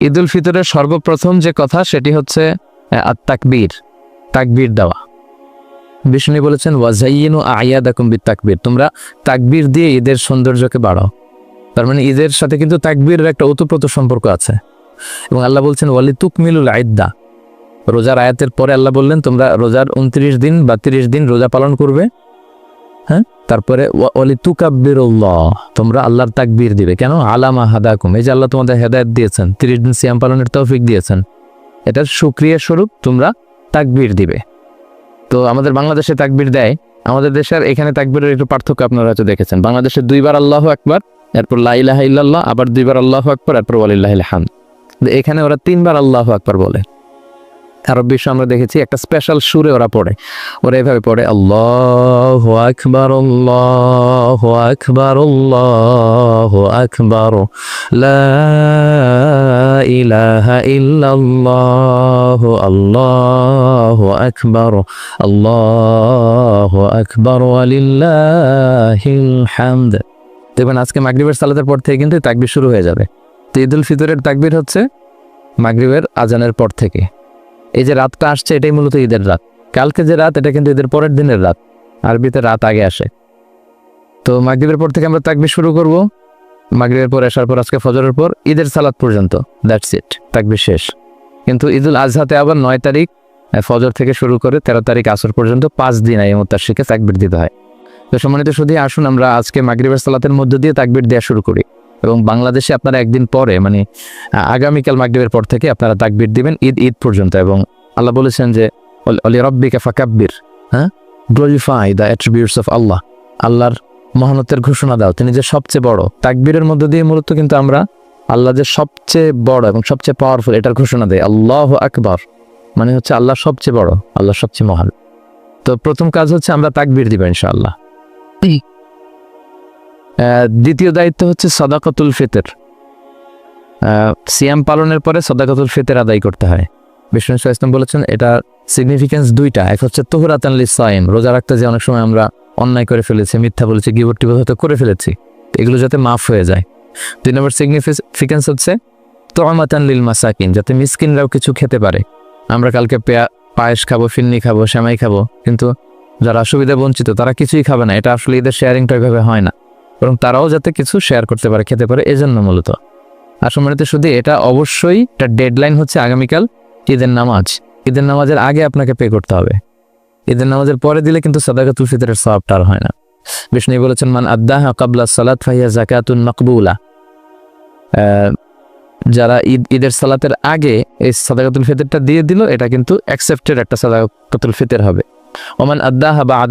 ঈদ উল ফিতরের সর্বপ্রথম যে কথা সেটি হচ্ছে আহ, আত তাকবীর দেওয়া। বিষ্ণু বলেছেন ওয়াজাইনু আয়াদাকুম বিত তাকবীর তোমরা তাকবীর দিয়ে ঈদের সৌন্দর্যকে বাড়াও। তার মানে ঈদের সাথে কিন্তু তাকবীরের একটা ওতপ্রোত সম্পর্ক আছে। এবং আল্লাহ বলছেন ওয়ালি তুকমিলুল আইদ্দা। রোজার আয়াতের পরে আল্লাহ বললেন তোমরা রোজার উনত্রিশ দিন বা তিরিশ দিন রোজা পালন করবে। হ্যাঁ? তারপরে ওয়ালি তুকাব্বিরুল্লাহ তোমরা আল্লাহর তাকবীর দিবে। কেন? আলামা হাদাকুম, এই যে আল্লাহ তোমাদের হেদায়েত দিয়েছেন, তিরিশ দিন সিয়াম পালনের তৌফিক দিয়েছেন, এটার সুক্রিয়া স্বরূপ তোমরা তাকবীর দিবে। তো আমাদের বাংলাদেশে তাকবীর দেয়, আমাদের দেশের এখানে তাকবীরের একটু পার্থক্য আপনারা হয়তো দেখেছেন। বাংলাদেশে দুইবার আল্লাহ আকবার, এরপর লাইলাহ ইল্লাল্লাহ, আবার দুইবার আল্লাহ আকবার, এরপর ওয়ালিল্লাহিল হামদ। এখানে ওরা তিনবার আল্লাহ আকবার বলে। আরব বিশ্ব আমরা দেখেছি একটা স্পেশাল সুরে ওরা পড়ে। ওরা এভাবে পড়ে, আল্লাহ আকবার আল্লাহ আকবার আল্লাহ আকবার ইলাহা ইল্লাল্লাহ, আল্লাহু আকবার আল্লাহু আকবার, ওয়ালিল্লাহিল হামদ। দেখবেন আজকে মাগরিবের সালাতের পর থেকে কিন্তু তাকবীর শুরু হয়ে যাবে। তো ঈদ উল ফিতরের তাকবীর হচ্ছে মাগরিবের আজানের পর থেকে। এই যে রাতটা আসছে, এটাই মূলত ঈদের রাত। কালকে যে রাত, এটা কিন্তু ঈদের পরের দিনের রাত। আরবিতে রাত আগে আসে। তো মাগরিবের পর থেকে আমরা তাকবীর শুরু করব। মাগরিবের পর আসার পর, আজকে ফজরের পর, ঈদের সালাত পর্যন্ত। দ্যাটস ইট তাকবীর শেষ। কিন্তু ঈদুল আজহাতে আবার নয় তারিখ ফজর থেকে শুরু করে তেরো তারিখ আসর পর্যন্ত পাঁচ দিন এই মুত্তাশিকে তাকবীর দিতে হয়। তো সম্মানিত শুধু আসুন আমরা আজকে মাগরিবের সালাতের মধ্য দিয়ে তাকবির দেওয়া শুরু করি। এবং বাংলাদেশে আপনারা একদিন পরে মানে আগামীকাল মাগরিবের পর থেকে আপনারা তাকবির দিবেন, ঈদ ঈদ পর্যন্ত এবং আল্লাহ বলেছেন যে, "অল- রব্বিকা ফাকাব্বির হ্যাঁ? Glorify the attributes of Allah আল্লাহর মহানতের ঘোষণা দাও, তিনি যে সবচেয়ে বড়। তাকবীরের মধ্য দিয়ে মূলত কিন্তু আমরা আল্লাহ যে সবচেয়ে বড় এবং সবচেয়ে পাওয়ারফুল এটার ঘোষণা দেয় আল্লাহ আকবর মানে হচ্ছে আল্লাহ সবচেয়ে বড়, আল্লাহ সবচেয়ে মহান। তো প্রথম কাজ হচ্ছে আমরা তাকবির দিব ইনশাআল্লাহ। দ্বিতীয় দায়িত্ব হচ্ছে সদাকতুল ফিতর। সিয়াম পালনের পরে সদাকতুল ফিতর আদায় করতে হয়। বিষ্ণু ইসলাম বলেছেন, এটা সিগনিফিকেন্স দুইটা। এক হচ্ছে তোহরাতান সাইম রোজা রাখতে যে অনেক সময় আমরা অন্যায় করে ফেলেছি, মিথ্যা বলেছি গিবটি হয়তো করে ফেলেছি, এগুলো যাতে মাফ হয়ে যায়। দুই নম্বর সিগনিফিকেন্স হচ্ছে তোমাতান লিল মাসাকিন যাতে মিসকিনরাও কিছু খেতে পারে। আমরা কালকে পেয়া, পায়েস খাব, ফিন্নি খাব, শ্যামাই খাব, কিন্তু যারা সুবিধা বঞ্চিত, তারা কিছুই খাবে না। এটা আসলে এদের শেয়ারিংটা ওইভাবে হয় না। বরং তারাও যাতে কিছু শেয়ার করতে পারে, খেতে পারে, এজন্য মূলত। আর সম্মানিত শুধু এটা অবশ্যই একটা ডেডলাইন হচ্ছে আগামীকাল, ঈদের নামাজ। ঈদের নামাজের আগে আপনাকে পে করতে হবে। ঈদের নামাজের পরে দিলে কিন্তু সাদাকাতুল ফিতরের সবটা আর হয় না। বিষ্ণু বলেছেন, মান আদাহ কাবলা সালাত ফাহিয়া জাকাতুন মকবুলা। যারা ঈদ, ঈদের সালাতের আগে এই সাদাকাতুল ফিতরটা দিয়ে দিল, এটা কিন্তু অ্যাকসেপ্টেড একটা সাদাকাতুল ফিতর হবে। ওমান আদাহ বা